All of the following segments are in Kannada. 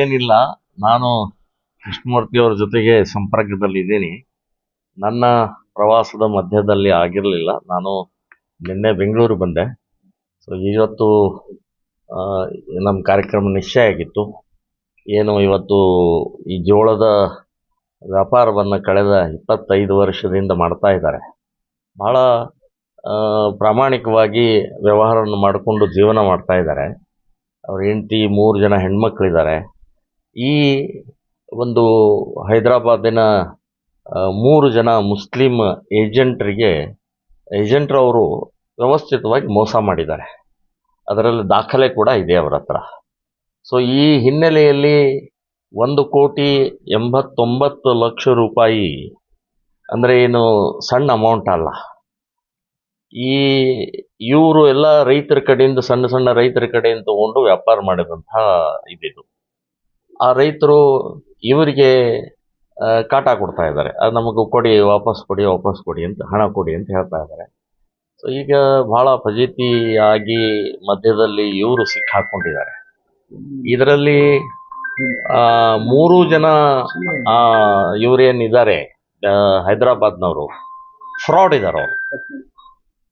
ಏನಿಲ್ಲ, ನಾನು ಕೃಷ್ಣಮೂರ್ತಿಯವ್ರ ಜೊತೆಗೆ ಸಂಪರ್ಕದಲ್ಲಿ ಇದ್ದೀನಿ. ನನ್ನ ಪ್ರವಾಸದ ಮಧ್ಯದಲ್ಲಿ ಆಗಿರಲಿಲ್ಲ. ನಾನು ನಿನ್ನೆ ಬೆಂಗಳೂರು ಬಂದೆ. ಸೊ ಇವತ್ತು ನಮ್ಮ ಕಾರ್ಯಕ್ರಮ ನಿಶ್ಚಯ ಆಗಿತ್ತು. ಏನು ಇವತ್ತು ಈ ಜೋಳದ ವ್ಯಾಪಾರವನ್ನು ಕಳೆದ ಇಪ್ಪತ್ತೈದು ವರ್ಷದಿಂದ ಮಾಡ್ತಾ ಇದ್ದಾರೆ. ಭಾಳ ಪ್ರಾಮಾಣಿಕವಾಗಿ ವ್ಯವಹಾರವನ್ನು ಮಾಡಿಕೊಂಡು ಜೀವನ ಮಾಡ್ತಾ ಇದ್ದಾರೆ. ಅವ್ರ ಹೆಂಡತಿ, ಮೂರು ಜನ ಹೆಣ್ಮಕ್ಳಿದ್ದಾರೆ. ಈ ಒಂದು ಹೈದರಾಬಾದಿನ ಮೂರು ಜನ ಮುಸ್ಲಿಂ ಏಜೆಂಟ್ರಿಗೆ, ಏಜೆಂಟ್ರವರು ವ್ಯವಸ್ಥಿತವಾಗಿ ಮೋಸ ಮಾಡಿದ್ದಾರೆ. ಅದರಲ್ಲಿ ದಾಖಲೆ ಕೂಡ ಇದೆ ಅವರ ಹತ್ರ. ಸೊ ಈ ಹಿನ್ನೆಲೆಯಲ್ಲಿ ಒಂದು ಕೋಟಿ ಎಂಬತ್ತೊಂಬತ್ತು ಲಕ್ಷ ರೂಪಾಯಿ ಅಂದರೆ ಏನು ಸಣ್ಣ ಅಮೌಂಟ್ ಅಲ್ಲ. ಈ ಇವರು ಎಲ್ಲ ರೈತರ ಕಡೆಯಿಂದ, ಸಣ್ಣ ಸಣ್ಣ ರೈತರ ಕಡೆಯಿಂದ ತೊಗೊಂಡು ವ್ಯಾಪಾರ ಮಾಡಿದಂಥ ಇದಿದು. ಆ ರೈತರು ಇವರಿಗೆ ಕಾಟ ಕೊಡ್ತಾ ಇದ್ದಾರೆ. ಅದು ನಮಗೂ ಕೊಡಿ, ವಾಪಸ್ ಕೊಡಿ ವಾಪಸ್ ಕೊಡಿ ಅಂತ, ಹಣ ಕೊಡಿ ಅಂತ ಹೇಳ್ತಾ ಇದ್ದಾರೆ. ಸೊ ಈಗ ಬಹಳ ಫಜೀತಿಯಾಗಿ ಮಧ್ಯದಲ್ಲಿ ಇವರು ಸಿಕ್ಕಾಕೊಂಡಿದ್ದಾರೆ. ಇದರಲ್ಲಿ ಮೂರು ಜನ ಇವರೇನಿದ್ದಾರೆ ಹೈದರಾಬಾದ್ನವರು. ಫ್ರಾಡ್ ಇದ್ದಾರೆ ಅವರು.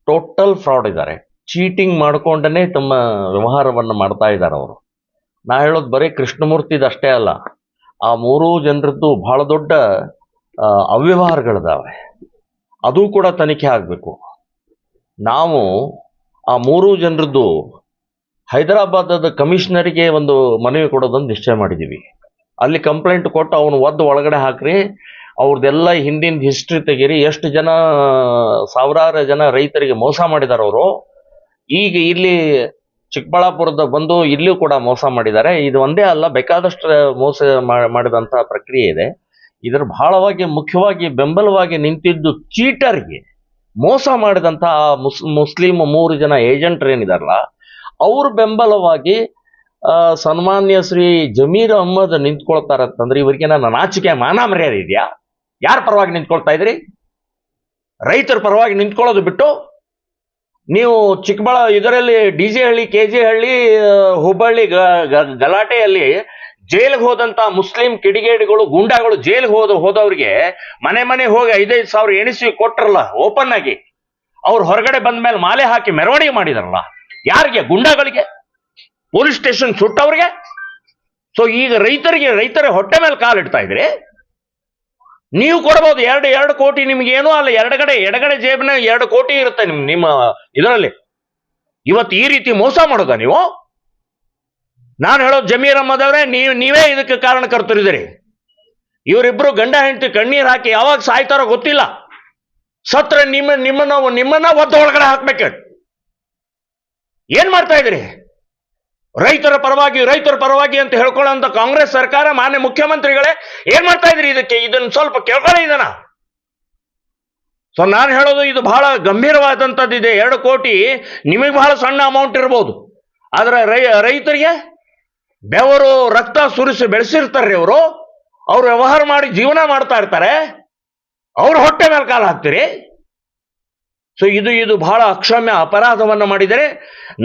ಟೋಟಲ್ ಫ್ರಾಡ್ ಇದ್ದಾರೆ ಚೀಟಿಂಗ್ ಮಾಡ್ಕೊಂಡೇ ತಮ್ಮ ವ್ಯವಹಾರವನ್ನು ಮಾಡ್ತಾ ಇದ್ದಾರೆ ಅವರು. ನಾ ಹೇಳೋದು ಬರೀ ಕೃಷ್ಣಮೂರ್ತಿದು ಅಷ್ಟೇ ಅಲ್ಲ, ಆ ಮೂರೂ ಜನರದ್ದು ಬಹಳ ದೊಡ್ಡ ಅವ್ಯವಹಾರಗಳಿದಾವೆ. ಅದು ಕೂಡ ತನಿಖೆ ಆಗಬೇಕು. ನಾವು ಆ ಮೂರೂ ಜನರದ್ದು ಹೈದರಾಬಾದದ ಕಮಿಷನರಿಗೆ ಒಂದು ಮನವಿ ಕೊಡೋದನ್ನು ನಿಶ್ಚಯ ಮಾಡಿದ್ದೀವಿ ಅಲ್ಲಿ ಕಂಪ್ಲೇಂಟ್ ಕೊಟ್ಟು ಅವನು ಒದ್ದು ಒಳಗಡೆ ಹಾಕ್ರಿ ಅವ್ರದ್ದೆಲ್ಲ ಹಿಂದಿನ ಹಿಸ್ಟ್ರಿ ತೆಗೀರಿ, ಎಷ್ಟು ಜನ, ಸಾವಿರಾರು ಜನ ರೈತರಿಗೆ ಮೋಸ ಮಾಡಿದಾರೆ ಅವರು ಈಗ ಇಲ್ಲಿ ಚಿಕ್ಕಬಳ್ಳಾಪುರದ ಬಂದು ಇಲ್ಲಿಯೂ ಕೂಡ ಮೋಸ ಮಾಡಿದ್ದಾರೆ. ಇದು ಒಂದೇ ಅಲ್ಲ, ಬೇಕಾದಷ್ಟು ಮೋಸ ಮಾಡಿದಂಥ ಪ್ರಕ್ರಿಯೆ ಇದೆ. ಇದರ ಬಹಳವಾಗಿ ಮುಖ್ಯವಾಗಿ ಬೆಂಬಲವಾಗಿ ನಿಂತಿದ್ದು ಚೀಟರ್ಗೆ ಮೋಸ ಮಾಡಿದಂತಹ ಮುಸ್, ಮುಸ್ಲಿಂ ಮೂರು ಜನ ಏಜೆಂಟ್ರು ಏನಿದಾರಲ್ಲ, ಅವ್ರ ಬೆಂಬಲವಾಗಿ ಸನ್ಮಾನ್ಯ ಶ್ರೀ ಜಮೀರ್ ಅಹ್ಮದ್ ನಿಂತ್ಕೊಳ್ತಾರಂತಂದ್ರೆ ಇವರಿಗೆ ನನ್ನ ನಾಚಿಕೆ ಮಾನ ಮರ್ಯಾದೆ ಇದೆಯಾ? ಯಾರ ಪರವಾಗಿ ನಿಂತ್ಕೊಳ್ತಾ ಇದ್ರಿ? ರೈತರ ಪರವಾಗಿ ನಿಂತ್ಕೊಳ್ಳೋದು ಬಿಟ್ಟು ನೀವು ಚಿಕ್ಕಬಳ ಇದರಲ್ಲಿ D J Halli, K J Halli Hubballi ಗಲಾಟೆಯಲ್ಲಿ ಜೈಲಿಗೆ ಹೋದಂತ ಮುಸ್ಲಿಂ ಕಿಡಿಗೇಡಿಗಳು, ಗುಂಡಾಗಳು ಜೈಲಿಗೆ ಹೋದ, ಹೋದವ್ರಿಗೆ ಮನೆ ಮನೆ ಹೋಗಿ ಐದೈದು ಸಾವಿರ ಎಣಿಸಿ ಕೊಟ್ಟರಲ್ಲ ಓಪನ್ ಆಗಿ. ಅವ್ರು ಹೊರಗಡೆ ಬಂದ ಮೇಲೆ ಮಾಲೆ ಹಾಕಿ ಮೆರವಣಿಗೆ ಮಾಡಿದಾರಲ್ಲ. ಯಾರಿಗೆ? ಗುಂಡಾಗಳಿಗೆ? ಪೊಲೀಸ್ ಸ್ಟೇಷನ್ ಸುಟ್ಟವ್ರಿಗೆ? ಸೊ ಈಗ ರೈತರಿಗೆ, ರೈತರ ಹೊಟ್ಟೆ ಮೇಲೆ ಕಾಲಿಡ್ತಾ ಇದ್ರಿ. ನೀವು ಕೊಡಬಹುದು. ಎರಡು ಎರಡು ಕೋಟಿ ನಿಮ್ಗೆ ಏನೂ ಅಲ್ಲ. ಕಡೆ ಎಡಗಡೆ ಜೇಬಿನ ಎರಡು ಕೋಟಿ ಇರುತ್ತೆ ನಿಮ್, ನಿಮ್ಮ ಇದರಲ್ಲಿ. ಇವತ್ತು ಈ ರೀತಿ ಮೋಸ ಮಾಡೋದ ನೀವು? ನಾನು ಹೇಳೋದು ಜಮೀರ್ ಅಹಮದ್ ಅವರೇ, ನೀವು, ನೀವೇ ಇದಕ್ಕೆ ಕಾರಣಕರ್ತರಿದ್ದೀರಿ ಇವರಿಬ್ರು ಗಂಡ, ಹೆಂಡತಿ, ಕಣ್ಣೀರ್ ಹಾಕಿ ಯಾವಾಗ ಸಾಯ್ತಾರೋ ಗೊತ್ತಿಲ್ಲ. ಸತ್ರ ನಿಮ್ಮ, ನಿಮ್ಮನ್ನ ನಿಮ್ಮನ್ನ ಒದ್ದ ಒಳಗಡೆ ಹಾಕ್ಬೇಕು ಏನ್ ಮಾಡ್ತಾ ಇದ್ರಿ ರೈತರ ಪರವಾಗಿ ರೈತರ ಪರವಾಗಿ ಅಂತ ಹೇಳ್ಕೊಳ್ಳೋ ಕಾಂಗ್ರೆಸ್ ಸರ್ಕಾರ, ಮಾನ್ಯ ಮುಖ್ಯಮಂತ್ರಿಗಳೇ, ಏನ್ ಮಾಡ್ತಾ ಇದ್ರಿ ಇದಕ್ಕೆ? ಇದನ್ನ ಸ್ವಲ್ಪ ಕೇಳ್ಕೊಳ್ಳಿ ಇದನ್ನ. ಸೊ ನಾನು ಹೇಳೋದು ಇದು ಬಹಳ ಗಂಭೀರವಾದಂಥದ್ದು ಇದೆ ಎರಡು ಕೋಟಿ, ನಿಮಗೆ ಬಹಳ ಸಣ್ಣ ಅಮೌಂಟ್ ಇರ್ಬೋದು. ಆದ್ರೆ ರೈ, ರೈತರಿಗೆ ಬೆವರು ರಕ್ತ ಸುರಿಸಿ ಬೆಳೆಸಿರ್ತಾರೆ ಅವರು. ಅವ್ರು ವ್ಯವಹಾರ ಮಾಡಿ ಜೀವನ ಮಾಡ್ತಾ ಇರ್ತಾರೆ. ಅವ್ರ ಹೊಟ್ಟೆ ಮೇಲೆ ಕಾಲು ಹಾಕ್ತೀರಿ. ಸೊ ಇದು ಇದು ಬಹಳ ಅಕ್ಷಮ್ಯ ಅಪರಾಧವನ್ನು ಮಾಡಿದರೆ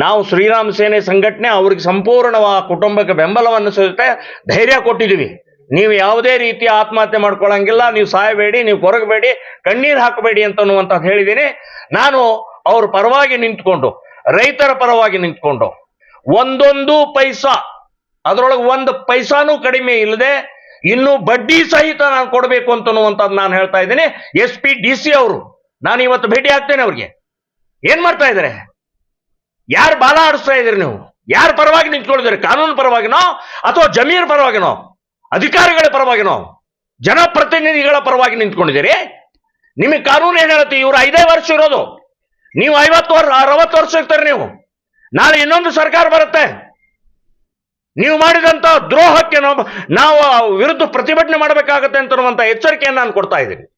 ನಾವು ಶ್ರೀರಾಮ ಸೇನೆ ಸಂಘಟನೆ ಅವ್ರಿಗೆ ಸಂಪೂರ್ಣವಾದ ಕುಟುಂಬಕ್ಕೆ ಬೆಂಬಲವನ್ನು ಸಹಿತ ಧೈರ್ಯ ಕೊಟ್ಟಿದ್ದೀವಿ. ನೀವು ಯಾವುದೇ ರೀತಿ ಆತ್ಮಹತ್ಯೆ ಮಾಡ್ಕೊಳ್ಳಂಗಿಲ್ಲ, ನೀವು ಸಾಯಬೇಡಿ, ನೀವು ಕೊರಗಬೇಡಿ, ಕಣ್ಣೀರು ಹಾಕಬೇಡಿ ಅಂತ ಹೇಳಿದ್ದೀನಿ. ನಾನು ಅವ್ರ ಪರವಾಗಿ ನಿಂತ್ಕೊಂಡು, ರೈತರ ಪರವಾಗಿ ನಿಂತ್ಕೊಂಡು, ಒಂದೊಂದು ಪೈಸಾ, ಅದರೊಳಗೆ ಒಂದು ಪೈಸಾನೂ ಕಡಿಮೆ ಇಲ್ಲದೆ, ಇನ್ನು ಬಡ್ಡಿ ಸಹಿತ ನಾನು ಕೊಡಬೇಕು ಅಂತನ್ನುವಂಥದ್ದು ನಾನು ಹೇಳ್ತಾ ಇದ್ದೀನಿ. ಎಸ್ ಪಿ ಡಿ ಸಿ ಅವರು ನಾನು ಇವತ್ತು ಭೇಟಿ ಆಗ್ತೇನೆ ಅವ್ರಿಗೆ. ಏನ್ ಮಾಡ್ತಾ ಇದ್ದಾರೆ? ಯಾರು ಬಾಲ ಆಡಿಸ್ತಾ ಇದ್ದೀರಿ ನೀವು? ಯಾರ ಪರವಾಗಿ ನಿಂತ್ಕೊಂಡಿದ್ದೀರಿ ಕಾನೂನು ಪರವಾಗಿನೋ ಅಥವಾ ಜಮೀರ್ ಪರವಾಗಿನೋ? ಅಧಿಕಾರಿಗಳ ಪರವಾಗಿನೋ? ಜನಪ್ರತಿನಿಧಿಗಳ ಪರವಾಗಿ ನಿಂತ್ಕೊಂಡಿದ್ದೀರಿ? ನಿಮಗೆ ಕಾನೂನು ಏನ್ ಹೇಳುತ್ತೆ? ಇವರು ಐದೇ ವರ್ಷ ಇರೋದು. ನೀವು ಐವತ್ತು ವರ್ಷ ಅರವತ್ತು ವರ್ಷ ಇರ್ತಾರೆ ನೀವು. ನಾಳೆ ಇನ್ನೊಂದು ಸರ್ಕಾರ ಬರುತ್ತೆ. ನೀವು ಮಾಡಿದಂತ ದ್ರೋಹಕ್ಕೆ ನಾವು ನಾವು ವಿರುದ್ಧ ಪ್ರತಿಭಟನೆ ಮಾಡಬೇಕಾಗತ್ತೆ ಅಂತ ಎಚ್ಚರಿಕೆಯನ್ನು ನಾನು ಕೊಡ್ತಾ ಇದ್ದೀನಿ.